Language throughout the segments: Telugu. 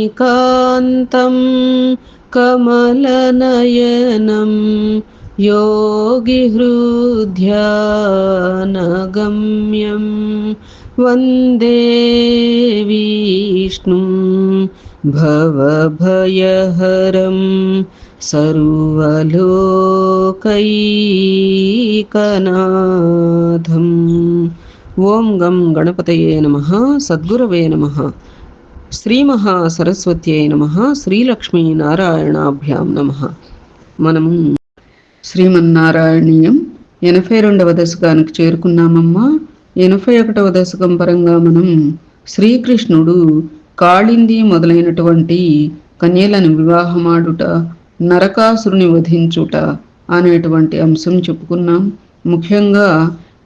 निं कमलनयनं योगिहृध्यानगम्यं वन्दे विष्णुं भवभयहरं सर्वलोकैकनाथम् ॐ गं गणपतये नमः सद्गुरवे नमः శ్రీమహాసరస్వత్యై నమ శ్రీలక్ష్మీ నారాయణాభ్యాం నమ. మనము శ్రీమన్నారాయణీయం ఎనభై రెండవ దశకానికి చేరుకున్నామమ్మా. ఎనభై ఒకటవ దశకం పరంగా మనం శ్రీకృష్ణుడు కాళింది మొదలైనటువంటి కన్యలను వివాహమాడుట నరకాసురుని వధించుట అనేటువంటి అంశం చెప్పుకున్నాం. ముఖ్యంగా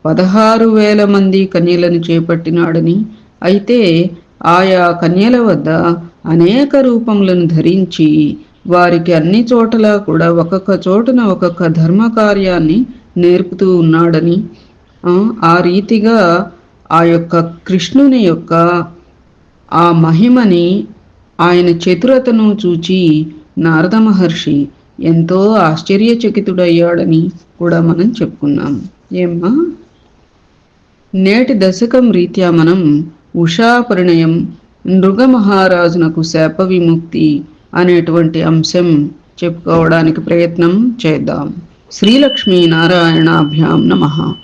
పదహారు వేల మంది కన్యలను చేపట్టినాడని. అయితే ఆయా కన్యల వద్ద అనేక రూపములను ధరించి వారికి అన్ని చోటలా కూడా ఒక్కొక్క చోటున ఒక్కొక్క ధర్మ కార్యాన్ని నేర్పుతూ ఉన్నాడని ఆ రీతిగా ఆ యొక్క కృష్ణుని యొక్క ఆ మహిమని ఆయన చతురతను చూచి నారద మహర్షి ఎంతో ఆశ్చర్యచకితుడయ్యాడని కూడా మనం చెప్పుకున్నాం. ఏమ్మా? నేటి దశకం రీత్యా మనం ఉషా పరిణయం నృగమహారాజునకు శాప విముక్తి అనేటువంటి అంశం చెప్పుకోవడానికి ప్రయత్నం చేద్దాం. శ్రీలక్ష్మీ నారాయణాభ్యాం నమ.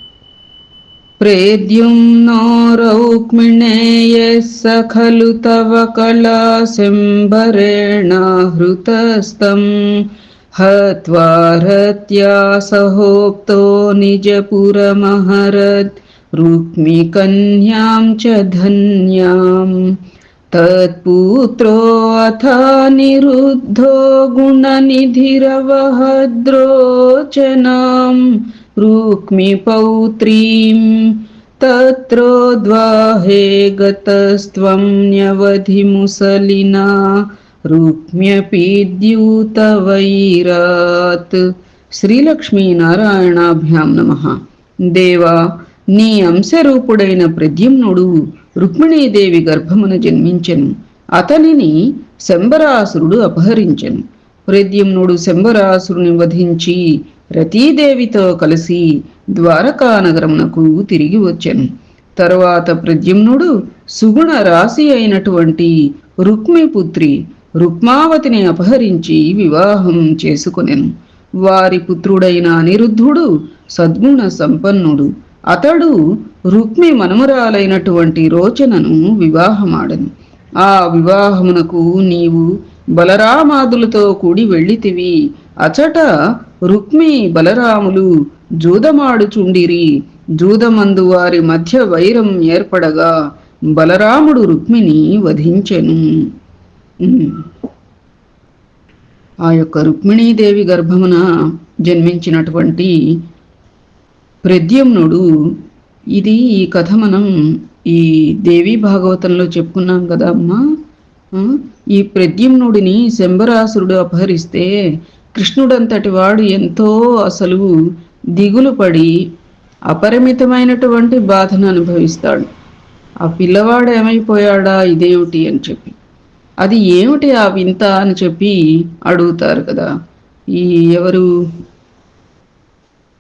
ప్రేద్యుమ్నో రౌక్మిణేయ సఖలు తవ కళా శంబరేణ హృతస్తం హత్వా హత్యా సహోక్తో నిజపురమహరత్ रुक्मी रुक्मिकन्यां च धन्यां। तत्पुत्रोऽथ निरुद्धो गुणनिधिरवहद्रोचनां। रुक्मिपौत्रीं तत्रोद्वाहे गतस्त्वं न्यवधिमुसलिना। रुक्म्यपीद्यूतवैरात्। श्रीलक्ष्मीनारायणाभ्यां नमः। देवा నీ అంశరూపుడైన ప్రద్యుమ్నుడు రుక్మిణీదేవి గర్భమున జన్మించెను. అతనిని శంబరాసురుడు అపహరించెను. ప్రద్యుమ్నుడు శంబరాసురుని వధించి రతీదేవితో కలిసి ద్వారకా నగరమునకు తిరిగి వచ్చెను. తరువాత ప్రద్యుమ్నుడు సుగుణ రాశి అయినటువంటి రుక్మిపుత్రి రుక్మావతిని అపహరించి వివాహం చేసుకొనెను. వారి పుత్రుడైన అనిరుద్ధుడు సద్గుణ సంపన్నుడు. అతడు రుక్మి మనుమరాలైనటువంటి రోచనను వివాహమాడను. ఆ వివాహమునకు నీవు బలరామాదులతో కూడి వెళ్ళితివి. అచట రుక్మి బలరాములు జూదమాడుచుండిరి. జూదమందు వారి మధ్య వైరం ఏర్పడగా బలరాముడు రుక్మిని వధించెను. ఆ యొక్క రుక్మిణీదేవి గర్భమున జన్మించినటువంటి ప్రద్యుమ్నుడు ఇది ఈ కథ మనం ఈ దేవీ భాగవతంలో చెప్పుకున్నాం కదా అమ్మా. ఈ ప్రద్యుమ్నుడిని శంబరాసురుడు అపహరిస్తే కృష్ణుడంతటి వాడు ఎంతో అసలు దిగులు పడి అపరిమితమైనటువంటి బాధను అనుభవిస్తాడు. ఆ పిల్లవాడు ఏమైపోయాడా? ఇదేమిటి అని చెప్పి. అది ఏమిటి ఆ వింత అని చెప్పి అడుగుతారు కదా. ఈ ఎవరు?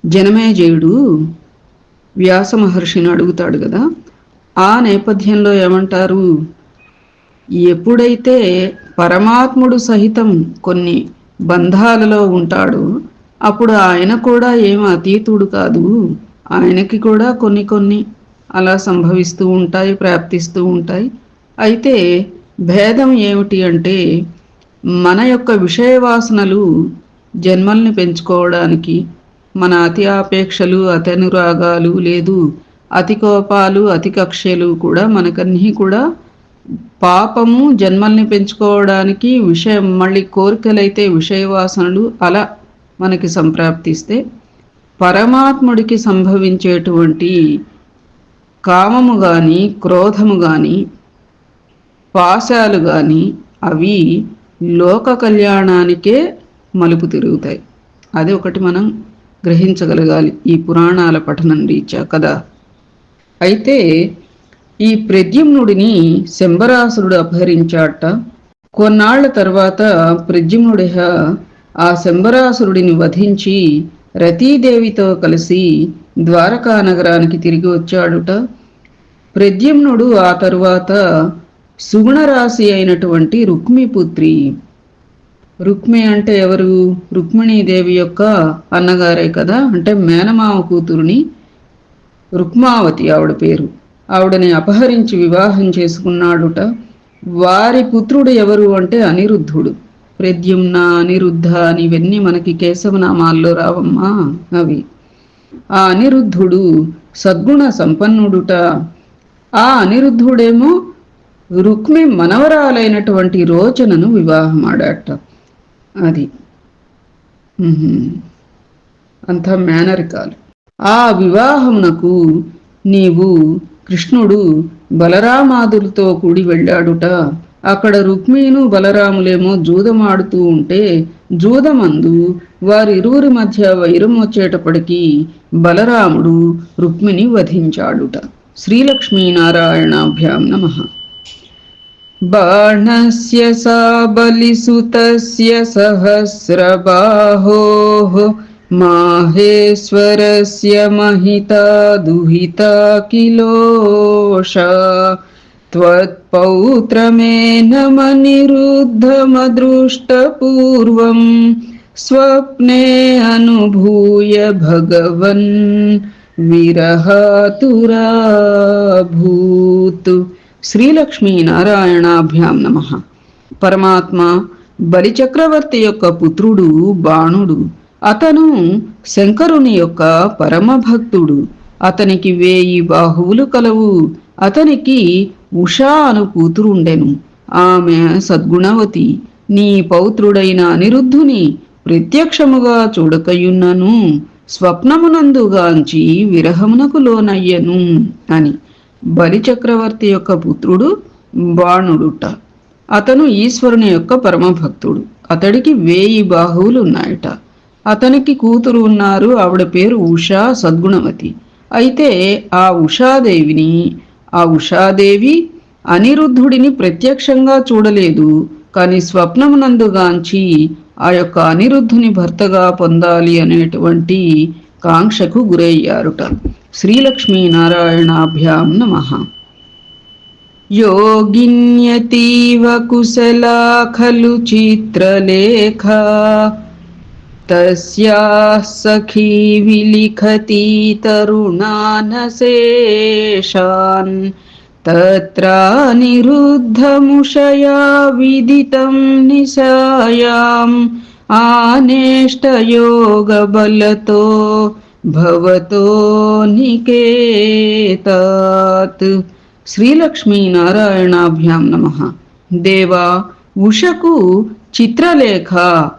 జనమేజయుడు వ్యాస మహర్షిని అడుగుతాడు కదా ఆ నేపథ్యంలో ఏమంటారు? ఎప్పుడైతే పరమాత్ముడు సహితం కొన్ని బంధాలలో ఉంటాడో అప్పుడు ఆయన కూడా ఏం అతీతుడు కాదు. ఆయనకి కూడా కొన్ని కొన్ని అలా సంభవిస్తూ ఉంటాయి ప్రాప్తిస్తూ ఉంటాయి. అయితే భేదం ఏమిటి అంటే మన యొక్క విషయ వాసనలు జన్మల్ని పెంచుకోవడానికి మన అతి ఆపేక్షలు అతనురాగాలు లేదు. అతి కోపాలు అతి కక్షలు కూడా మనకన్నీ కూడా పాపము జన్మల్ని పెంచుకోవడానికి విషయం మళ్ళీ కోరికలైతే విషయ వాసనలు అలా మనకి సంప్రాప్తిస్తే పరమాత్ముడికి సంభవించేటువంటి కామము కానీ క్రోధము కానీ పాశాలు కానీ అవి లోక కళ్యాణానికే మలుపు తిరుగుతాయి. అది ఒకటి మనం గ్రహించగలగాలి. ఈ పురాణాల పఠనం రీత్యా కదా అయితే ఈ ప్రద్యుమ్నుడిని శంబరాసురుడు అపహరించాట కొన్నాళ్ళ తర్వాత ప్రద్యుమ్నుడి ఆ శంబరాసురుడిని వధించి రతీదేవితో కలిసి ద్వారకా నగరానికి తిరిగి వచ్చాడుట. ప్రద్యుమ్నుడు ఆ తరువాత సుగుణరాశి అయినటువంటి రుక్మిపుత్రి రుక్మి అంటే ఎవరు? రుక్మిణీదేవి యొక్క అన్నగారే కదా? అంటే మేనమామ కూతురుని రుక్మావతి ఆవిడ పేరు. ఆవిడని అపహరించి వివాహం చేసుకున్నాడుట. వారి పుత్రుడు ఎవరు అంటే అనిరుద్ధుడు. ప్రద్యుమ్న అనిరుద్ధ అని ఇవన్నీ మనకి కేశవనామాల్లో రావమ్మా అవి. ఆ అనిరుద్ధుడు సద్గుణ సంపన్నుడుట. ఆ అనిరుద్ధుడేమో రుక్మి మనవరాలైనటువంటి రోచనను వివాహమాడాట. అది. అంత మేనరికాలు ఆ వివాహమునకు నీవు కృష్ణుడు బలరామాదులతో కూడి వెళ్ళాడుట అక్కడ రుక్మిణు బలరాములేమో జూదమాడుతూ ఉంటే జూదమందు వారిరువురి మధ్య వైరం వచ్చేటప్పటికీ బలరాముడు రుక్మిణి వధించాడుట. శ్రీలక్ష్మీనారాయణాభ్యాం నమ. बाणस्य सा बलिसुतस्य सहस्रबाहोः माहेश्वरस्य महिता दुहिता किलोषा। त्वत्पौत्रमेन मनिरुद्धमदृष्टपूर्वम् स्वप्ने अनुभूय भगवन् विरहातुराभूत्। శ్రీలక్ష్మీ నారాయణాభ్యాం నమ. పరమాత్మ బలిచక్రవర్తి యొక్క పుత్రుడు బాణుడు. అతను శంకరుని యొక్క పరమభక్తుడు. అతనికి వేయి బాహువులు కలవు. అతనికి ఉషా అను కూతురుండెను. ఆమె సద్గుణవతి. నీ పౌత్రుడైన అనిరుద్ధుని ప్రత్యక్షముగా చూడకయున్నను. స్వప్నమునందుగాంచి విరహమునకు లోనయ్యను అని. బలిచక్రవర్తి యొక్క పుత్రుడు బాణుడుట. అతను ఈశ్వరుని యొక్క పరమభక్తుడు. అతడికి వేయి బాహువులు ఉన్నాయట అతనికి కూతురు ఉన్నారు. ఆవిడ పేరు ఉషా సద్గుణవతి. అయితే ఆ ఉషాదేవిని ఆ ఉషాదేవి అనిరుద్ధుడిని ప్రత్యక్షంగా చూడలేదు. కానీ స్వప్నమునందుగాంచి ఆ యొక్క అనిరుద్ధుని భర్తగా పొందాలి అనేటువంటి కాంక్షకు గురయ్యారుట. श्रीलक्ष्मीनारायणाभ्यां नमः। योगिन्यतीव कुशला खलु चित्रलेखा तस्याः सखी विलिखति तरुणानशेषान् तत्रानिरुद्धमुषया विदितं निशायाम् आनेष्टयोगबलतो భవతో నికేతాత్ శ్రీలక్ష్మీనారాయణాభ్యాం నమ దేవా ఉషకు చిత్రలేఖ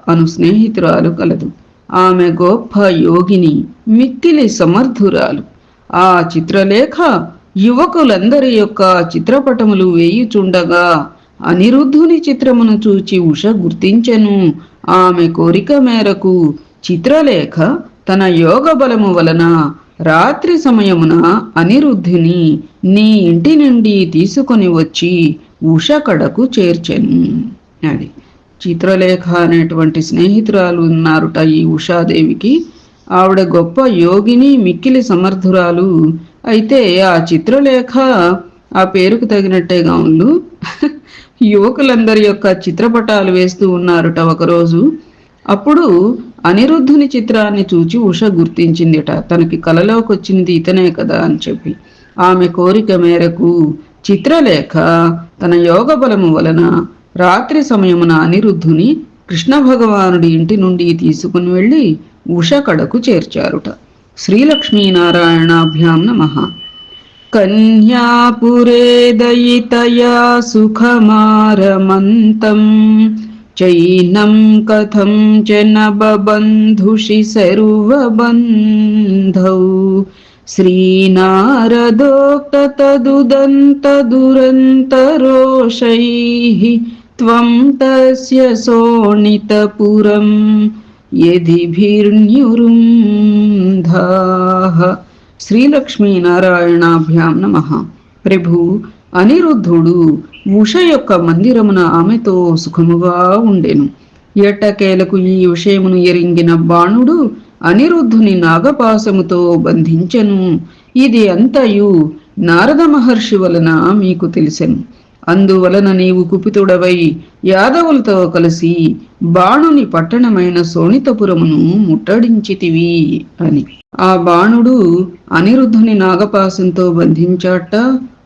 అను స్నేహితురాలు కలదు ఆమె గొప్ప యోగిని మిక్కిలి సమర్థురాలు ఆ చిత్రలేఖ యువకులందరి యొక్క చిత్రపటములు వేయుచుండగా అనిరుద్ధుని చిత్రమును చూచి ఉష గుర్తించెను. ఆమె కోరిక మేరకు చిత్రలేఖ తన యోగ బలము వలన రాత్రి సమయమున అనిరుద్ధిని నీ ఇంటి నుండి తీసుకొని వచ్చి ఉష కడకు చేర్చెను. అది చిత్రలేఖ అనేటువంటి స్నేహితురాలు ఉన్నారుట ఈ ఉషాదేవికి. ఆవిడ గొప్ప యోగిని మిక్కిలి సమర్థురాలు. అయితే ఆ చిత్రలేఖ ఆ పేరుకు తగినట్టేగా ఉండు. యువకులందరి యొక్క చిత్రపటాలు వేస్తూ ఉన్నారుట ఒకరోజు. అప్పుడు అనిరుద్ధుని చిత్రాన్ని చూచి ఉష గుర్తించిందిట. తనకి కలలోకి వచ్చింది ఇతనే కదా అని చెప్పి. ఆమె కోరిక మేరకు చిత్రలేఖ తన యోగ బలము వలన రాత్రి సమయమున అనిరుద్ధుని కృష్ణ భగవానుడి ఇంటి నుండి తీసుకుని వెళ్ళి ఉష కడకు చేర్చారుట. శ్రీలక్ష్మీనారాయణాభ్యాం నమ. కన్యాపురే దయితయా సుఖమారమంతం. चैनम कथम च न बबन्धुषि सर्वबन्धौ। श्रीनारदोक्ततदुदन्तदुरन्तरोषैः त्वं तस्य शोणितपुरं यदिभिर्न्युरुन्धाः। श्रीलक्ष्मीनारायणाभ्यां नमः। प्रभु అనిరుద్ధుడు ఉష యొక్క మందిరమున ఆమెతో సుఖముగా ఉండెను. ఎట్టకేలకు ఈ విషయమును ఎరింగిన బాణుడు అనిరుద్ధుని నాగపాసముతో బంధించెను. ఇది అంతయు నారద మహర్షి వలన మీకు తెలిసెను. అందువలన నీవు కుపితుడవై యాదవులతో కలిసి బాణుని పట్టణమైన సోనితపురమును ముట్టడించితివి అని. ఆ బాణుడు అనిరుద్ధుని నాగపాసంతో బంధించాట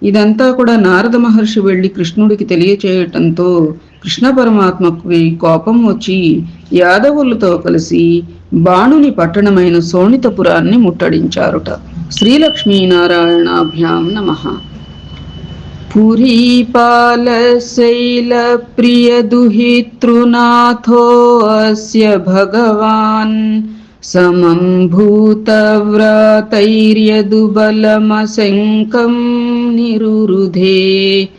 ఇదంతా కూడా నారద మహర్షి వెళ్లి కృష్ణుడికి తెలియచేయటంతో కృష్ణ పరమాత్మకి కోపం వచ్చి యాదవులతో కలిసి బాణుని పట్టణమైన శోణితపురాన్ని ముట్టడించారుట శ్రీలక్ష్మీనారాయణాభ్యాం నమ पुरीपालशैलप्रियदुहितृनाथोऽस्य भगवान् समं भूतव्रातैर्यदुबलमशङ्कं निरुरुधे।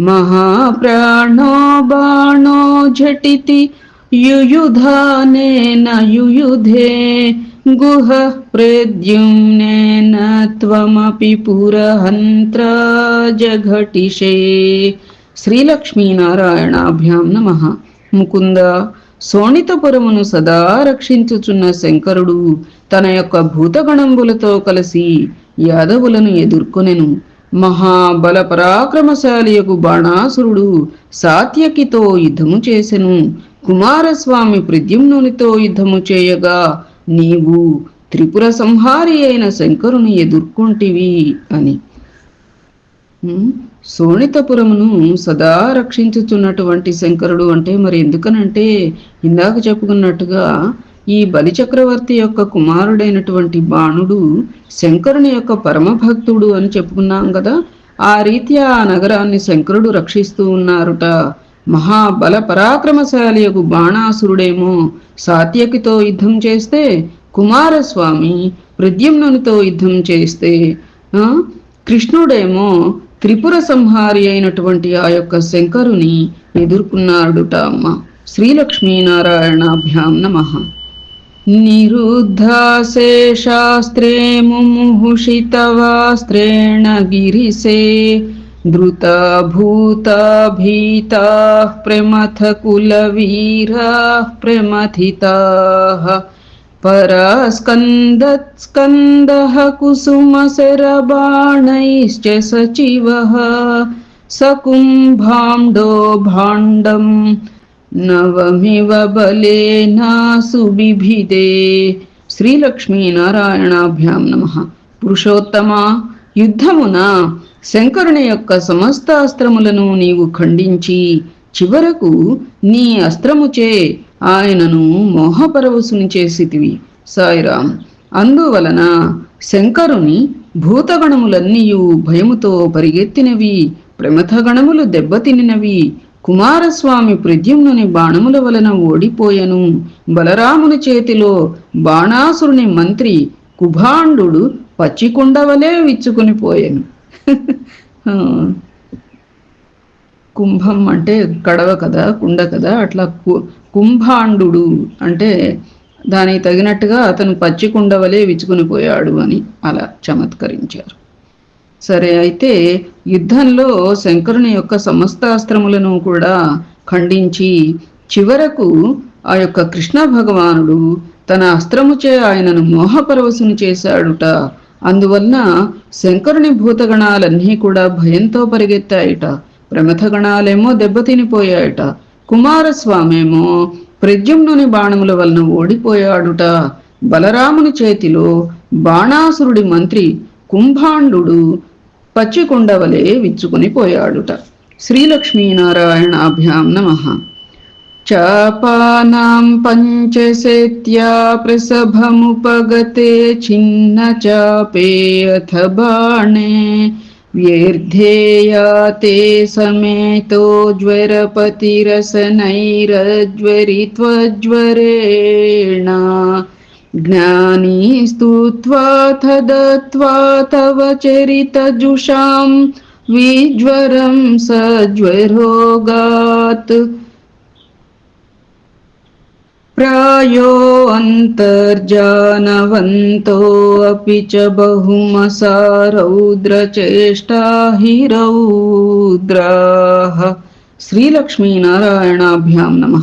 महाप्राणो बाणो झटिति युयुधानेन युयुधे। गुह प्रद्युम्नेन त्वमपि पुरहन्त्र जघटिषे श्रीलक्ष्मीनारायणाभ्यां नमः। मुकुन्द శోణితపురమును సదా రక్షించుచున్న శంకరుడు తన యొక్క భూతగణంబులతో కలిసి యాదవులను ఎదుర్కొనెను. మహాబల పరాక్రమశాలియకు బాణాసురుడు సాత్యకితో యుద్ధము చేసెను. కుమారస్వామి ప్రద్యుమ్నునితో యుద్ధము చేయగా నీవు త్రిపుర సంహారి అయిన శంకరుని ఎదుర్కొంటివి అని. శోణితపురమును సదా రక్షించుచున్నటువంటి శంకరుడు అంటే మరి ఎందుకనంటే ఇందాక చెప్పుకున్నట్టుగా ఈ బలిచక్రవర్తి యొక్క కుమారుడైనటువంటి బాణుడు శంకరుని యొక్క పరమభక్తుడు అని చెప్పుకున్నాం కదా. ఆ రీత్యా ఆ నగరాన్ని శంకరుడు రక్షిస్తూ ఉన్నారుట. మహాబల పరాక్రమశాలియకు బాణాసురుడేమో సాత్యకితో యుద్ధం చేస్తే కుమారస్వామి ప్రద్యుమ్నునితో యుద్ధం చేస్తే కృష్ణుడేమో త్రిపుర సంహారి అయినటువంటి ఆ యొక్క శంకరుని ఎదుర్కొన్నాడుట అమ్మ. శ్రీలక్ష్మీనారాయణాభ్యాం నమ. నిరుద్ధాశేషాస్త్రే ముముహుషితవాస్త్రేణ గిరిసే ధృతా భూతా భీతా ప్రమథ కులవీరా ప్రమథితా परास्कन्दत्स्कन्दः कुसुमशरबाणैश्च सचिवः सकुम्भाण्डो भाण्डं नवमिव बलेना सुबिभिदे శ్రీలక్ష్మీనారాయణాభ్యాం నమ పురుషోత్తమ యుద్ధమున శంకరుని యొక్క సమస్త అస్త్రములను నీవు ఖండించి చివరకు నీ అస్త్రముచే ఆయనను మోహపరవశుని చేసితివి సాయిరాం. అందువలన శంకరుని భూతగణములన్నీయు భయముతో పరిగెత్తినవి ప్రమథగణములు దెబ్బతినినవి. కుమారస్వామి ప్రద్యుమ్నుని బాణముల వలన ఓడిపోయెను. బలరాముని చేతిలో బాణాసురుని మంత్రి కుభాండు పచ్చికుండవలే విచ్చుకుని పోయెను. కుంభం అంటే కడవ కదా కుండ కదా అట్లా కుంభాండు అంటే దానికి తగినట్టుగా అతను పచ్చి కుండవలే విచ్చుకుని పోయాడు అని అలా చమత్కరించారు. సరే అయితే యుద్ధంలో శంకరుని యొక్క సమస్త అస్త్రములను కూడా ఖండించి చివరకు ఆ యొక్క కృష్ణ భగవానుడు తన అస్త్రముచే ఆయనను మోహపరవశుని చేశాడుట. అందువలన శంకరుని భూతగణాలన్నీ కూడా భయంతో పరిగెత్తాయిట. ప్రమథగణాలేమో దెబ్బతినిపోయాయట. కుమారస్వామేమో ప్రద్యుమ్నుని బాణముల వలన ఓడిపోయాడుట. బలరాముని చేతిలో బాణాసురుడి మంత్రి కుంభాండు పచ్చికొండవలే విచ్చుకుని పోయాడుట. శ్రీలక్ష్మీనారాయణాభ్యాం నమ. చాపానాం పంచశేత్యా ప్రసభముపగతే చిన్న చాపే అథ బాణే. व्यर्थेयते समेतो ज्वरपतिरसनैरज्वरित्वज्वरेण। ज्ञानी स्तुत्वाथ दत्त्वा तव चरितजुषां विज्वरं सज्वरोगात् प्रायो अन्तर्जानवन्तोऽपि च बहुमसारौद्रचेष्टा हि रौद्राः శ్రీలక్ష్మీనారాయణాభ్యాం నమ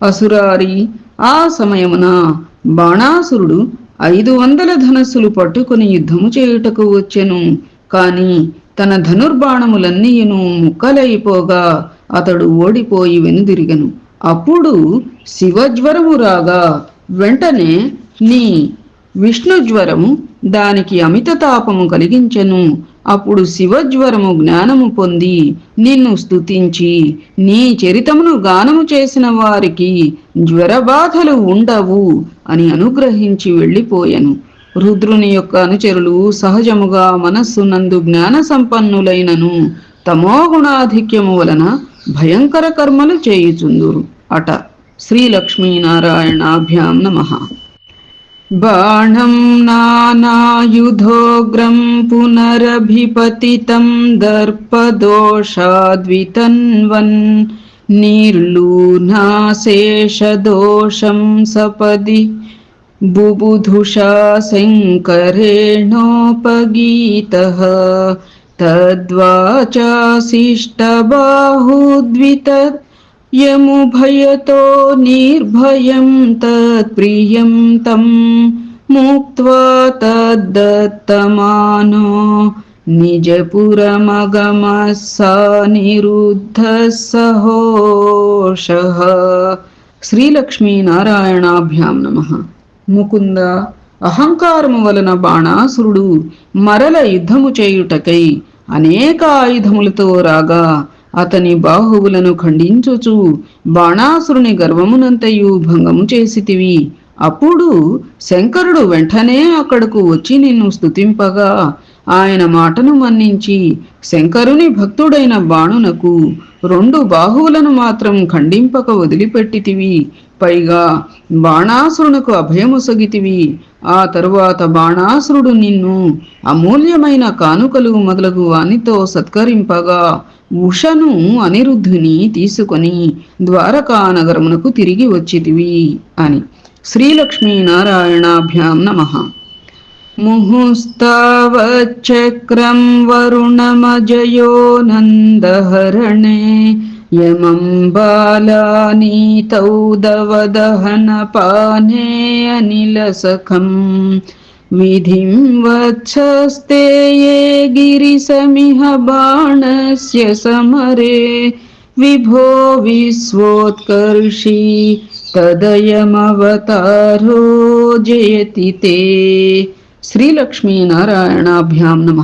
అసురారి ఆ సమయమున బాణాసురుడు ఐదు వందల ధనస్సులు పట్టుకుని యుద్ధము చేయుటకు వచ్చెను కాని తన ధనుర్బాణములన్నీయును ముక్కలైపోగా అతడు ఓడిపోయి వెనుదిరిగను అప్పుడు శివజ్వరము రాగా వెంటనే నీ విష్ణుజ్వరము దానికి అమిత తాపము కలిగించెను. అప్పుడు శివజ్వరము జ్ఞానము పొంది నిన్ను స్తుతించి నీ చరితమును గానము చేసిన వారికి జ్వరబాధలు ఉండవు అని అనుగ్రహించి వెళ్ళిపోయెను. రుద్రుని యొక్క అనుచరులు సహజముగా మనస్సునందు జ్ఞాన సంపన్నులైనను. తమోగుణాధిక్యము వలన భయంకర కర్మలు చేయుచుందురు. अट श्रीलक्ष्मीनारायणाभ्यां नमः। बाणं नानायुधोग्रं पुनरभिपतितं दर्पदोषाद्वितन्वन् निर्लूनाशेषदोषं सपदि बुबुधुषा शङ्करेणोपगीतः तद्वाचाशिष्टबाहुद्वितत्। యము భయతో నిర్భయం తత్ప్రియం తం ముక్త్వా తద్దత్తమానో నిజపురమగమ సా నిరుద్ధः సహోషः శ్రీలక్ష్మీనారాయణాభ్యాం నమ ముకుంద అహంకారము వలన బాణాసురుడు మరల యుద్ధము చేయుటకై అనేక ఆయుధములతో రాగా అతని బాహువులను ఖండించుచు బాణాసురుని గర్వమునంతయు భంగము చేసితివి. అప్పుడు శంకరుడు వెంటనే అక్కడకు వచ్చి నిన్ను స్తుతింపగా ఆయన మాటను మన్నించి శంకరుని భక్తుడైన బాణునకు రెండు బాహువులను మాత్రం ఖండింపక వదిలిపెట్టితివి. పైగా బాణాసురునకు అభయముసగితివి ఆ తరువాత బాణాసురుడు నిన్ను అమూల్యమైన కానుకలు మొదలగు వానితో సత్కరింపగా ఉషను అనిరుద్ధుని తీసుకొని ద్వారకా నగరమునకు తిరిగి వచ్చితివి అని. శ్రీలక్ష్మీనారాయణాభ్యాం నమ. ముహుస్తావచ్చక్రం వరుణమజయో నందహరణే యమం బాలానీతౌ దవదహన పానే అనిలసఖం విధిం వచ్చస్తే ఏ గిరిసమిహ బాణస్య సమరే విభో విశ్వోత్కర్షి తదయమవతారో జయతి తే శ్రీలక్ష్మీనారాయణాభ్యాం నమ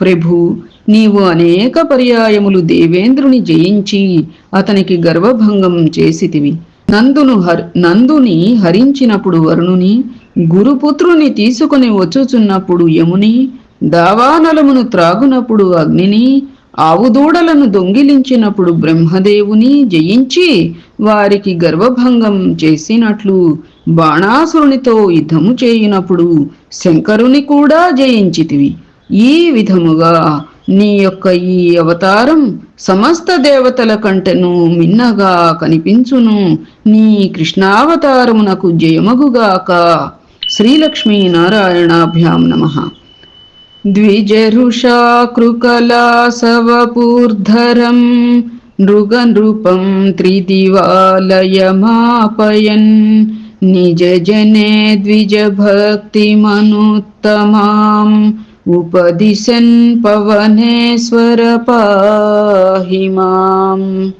ప్రభు నీవు అనేక పర్యాయములు దేవేంద్రుని జయించి అతనికి గర్వభంగం చేసితివి. నందును హర్ నందుని హరించినప్పుడు వరుణుని గురుపుత్రుని తీసుకుని వచ్చుచున్నప్పుడు యముని దావానలమును త్రాగునప్పుడు అగ్నిని ఆవుదూడలను దొంగిలించినప్పుడు బ్రహ్మదేవుని జయించి వారికి గర్వభంగం చేసినట్లు బాణాసురునితో యుద్ధము చేయునప్పుడు శంకరుని కూడా జయించితివి. ఈ విధముగా నీ యొక్క ఈ అవతారం సమస్త దేవతల కంటెను మిన్నగా కనిపించును. నీ కృష్ణావతారమునకు జయమగుగాక. श्रीलक्ष्मी नारायणाभ्याम नमः। द्विजरुषा कृकलासवपूर्धरं नृगनृपं त्रिदिवालयमापयन् निजजने द्विजभक्तिमनुत्तमाम् उपदिशन् पवनेश्वर पाहि माम्।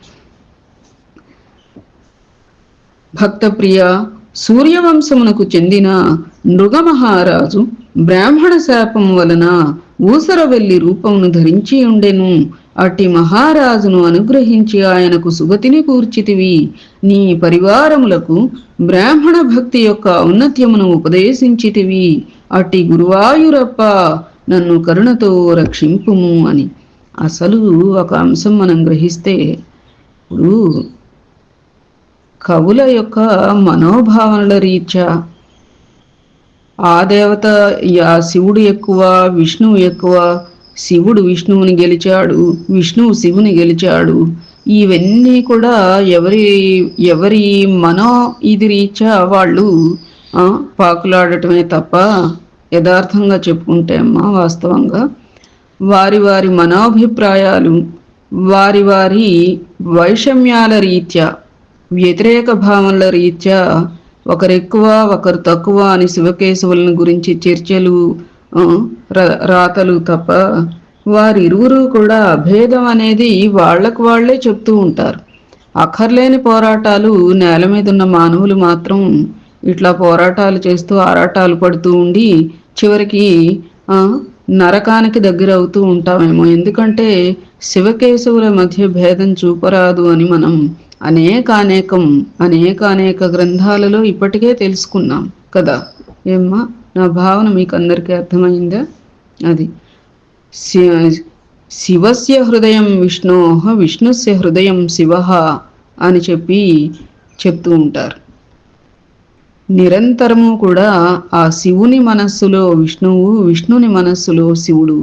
भक्तप्रिया సూర్యవంశమునకు చెందిన మృగమహారాజు బ్రాహ్మణ శాపం వలన ఊసరవెల్లి రూపమును ధరించి ఉండెను. అట్టి మహారాజును అనుగ్రహించి ఆయనకు సుగతిని కూర్చితివి. నీ పరివారములకు బ్రాహ్మణ భక్తి యొక్క ఔన్నత్యమును ఉపదేశించితివి. అట్టి గురువాయురప్ప నన్ను కరుణతో రక్షింపుము అని. అసలు ఒక అంశం మనం గ్రహిస్తే ఇప్పుడు కవుల యొక్క మనోభావనల రీత్యా. ఆ దేవత ఆ శివుడు ఎక్కువ విష్ణువు ఎక్కువ శివుడు విష్ణువుని గెలిచాడు విష్ణువు శివుని గెలిచాడు. ఇవన్నీ కూడా ఎవరి ఎవరి మనో ఇది రీత్యా వాళ్ళు పాకులాడటమే తప్ప యథార్థంగా చెప్పుకుంటే అమ్మా వాస్తవంగా. వారి వారి మనోభిప్రాయాలు వారి వారి వైషమ్యాల రీత్యా వ్యతిరేక భావనల రీత్యా ఒకరు ఎక్కువ ఒకరు తక్కువ అని శివకేశవులను గురించి చర్చలు రాతలు తప్ప వారిరువురు కూడా అభేదం అనేది వాళ్ళకు వాళ్ళే చెప్తూ ఉంటారు. అక్కర్లేని పోరాటాలు నేల మీద ఉన్న మానవులు మాత్రం ఇట్లా పోరాటాలు చేస్తూ ఆరాటాలు పడుతూ ఉండి చివరికి నరకానికి దగ్గర అవుతూ ఉంటామేమో. ఎందుకంటే శివకేశవుల మధ్య భేదం చూపరాదు అని మనం అనేకానేకం అనేకానేక గ్రంథాలలో ఇప్పటికే తెలుసుకున్నాం కదా. ఏమ్మా నా భావన మీకు అందరికీ అర్థమైందా? అది శివస్య హృదయం విష్ణో విష్ణుస్య హృదయం శివ అని చెప్పి చెప్తూ ఉంటారు. నిరంతరము కూడా ఆ శివుని మనస్సులో విష్ణువు విష్ణుని మనస్సులో శివుడు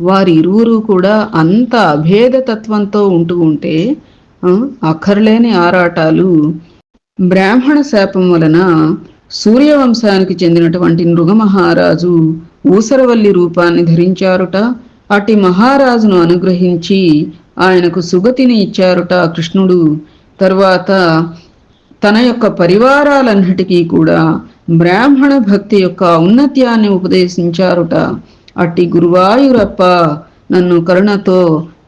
వారిరువురు కూడా అంత అభేద తత్వంతో ఉంటూ ఉంటే అక్కర్లేని ఆరాటాలు. బ్రాహ్మణ శాపం వలన సూర్యవంశానికి చెందినటువంటి నృగమహారాజు ఊసరవల్లి రూపాన్ని ధరించారుట అట్టి మహారాజును అనుగ్రహించి ఆయనకు సుగతిని ఇచ్చారుట కృష్ణుడు. తరువాత తన యొక్క పరివారాలన్నిటికీ కూడా బ్రాహ్మణ భక్తి యొక్క ఔన్నత్యాన్ని ఉపదేశించారుట. అట్టి గురువాయురప్ప నన్ను కరుణతో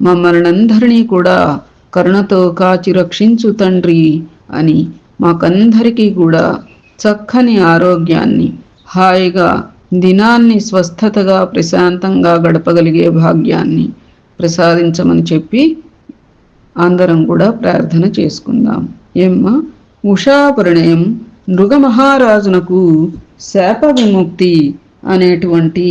మమ్మల్నందరినీ కూడా కరుణతో కాచి రక్షించు తండ్రి అని మాకందరికీ కూడా చక్కని ఆరోగ్యాన్ని హాయిగా దినాన్ని స్వస్థతగా ప్రశాంతంగా గడపగలిగే భాగ్యాన్ని ప్రసాదించమని చెప్పి అందరం కూడా ప్రార్థన చేసుకుందాం. ఏమ్మా ఉషాపరిణయం మహారాజునకు శాప విముక్తి అనేటువంటి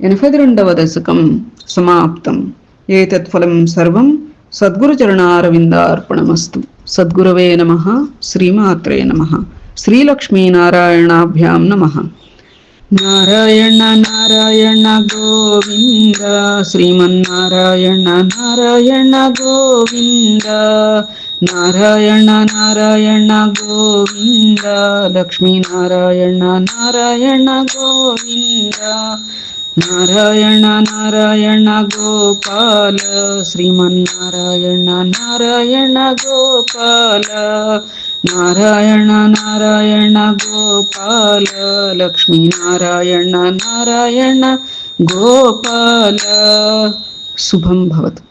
ఎనభై రెండవ దశకం సమాప్తం. ఏతత్ఫలం సర్వం సద్గురుచరణారవిందార్పణమస్తు సద్గురవే నమ శ్రీమాత్రే నమ శ్రీలక్ష్మీనారాయణాభ్యాం నమ. నారాయణ నారాయణ గోవింద శ్రీమన్నారాయణ నారాయణ గోవింద నారాయణ నారాయణ గోవింద లక్ష్మీనారాయణ నారాయణ గోవింద నారాయణ నారాయణ గోపాల శ్రీమన్నారాయణ నారాయణ గోపాల నారాయణ నారాయణ గోపాల లక్ష్మీనారాయణ నారాయణ గోపాల శుభం భవతు